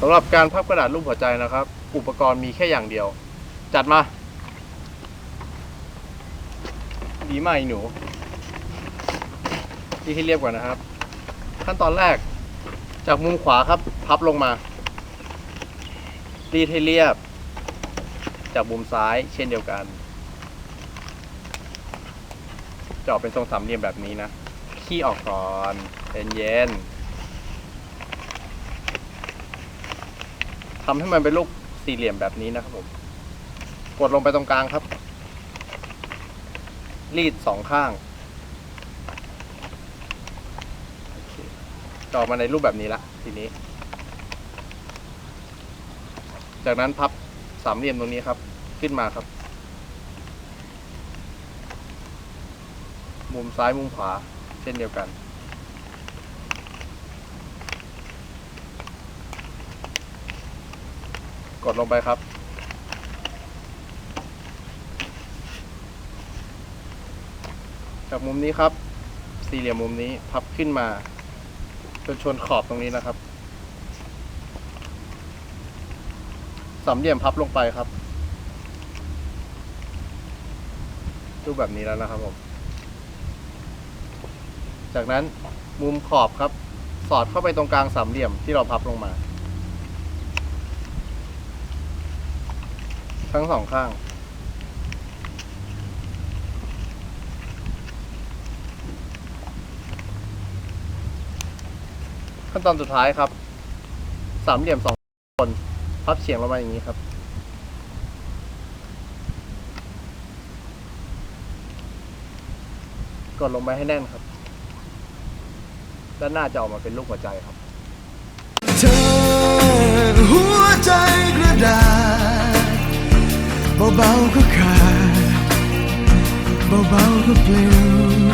สำหรับการพับกระดาษรูปหัวใจนะครับ อุปกรณ์มีแค่อย่างเดียว จัดมา ดีมากไอ้หนูที่ให้เรียบก่อนนะครับ ขั้นตอนแรก จากมุมขวาครับ พับลงมา รีดให้เรียบ จากมุมซ้ายเช่นเดียวกันจะออกเป็นทรงสามเหลี่ยมแบบนี้นะขี้ออกก่อนเย็นๆ ทำให้มันเป็นลูกสี่เหลี่ยมแบบนี้นะครับผม กดลงไปตรงกลางครับ รีดสองข้างจะออกมาในรูปแบบนี้ละทีนี้ จากนั้นพับสามเหลี่ยมตรงนี้ครับ ขึ้นมาครับ มุมซ้ายมุมขวาเช่นเดียวกัน ดลงไปครับ จากมุมนี้ครับ สี่เหลี่ยมมุมนี้พับขึ้นมาจนชนขอบตรงนี้นะครับสามเหลี่ยมพับลงไปครับรูปแบบนี้แล้วนะครับผม จากนั้นมุมขอบครับ สอดเข้าไปตรงกลางสามเหลี่ยมที่เราพับลงมา ทั้งสองข้าง ขั้นตอนสุดท้ายครับ สามเหลี่ยมสองคนพับเฉียงลงมาอย่างนี้ครับ กดลงไปให้แน่นครับ ด้านหน้าจะออกมาเป็นรูปหัวใจครับ เธอ เบาๆก็ขาดเบาๆก็ปลิว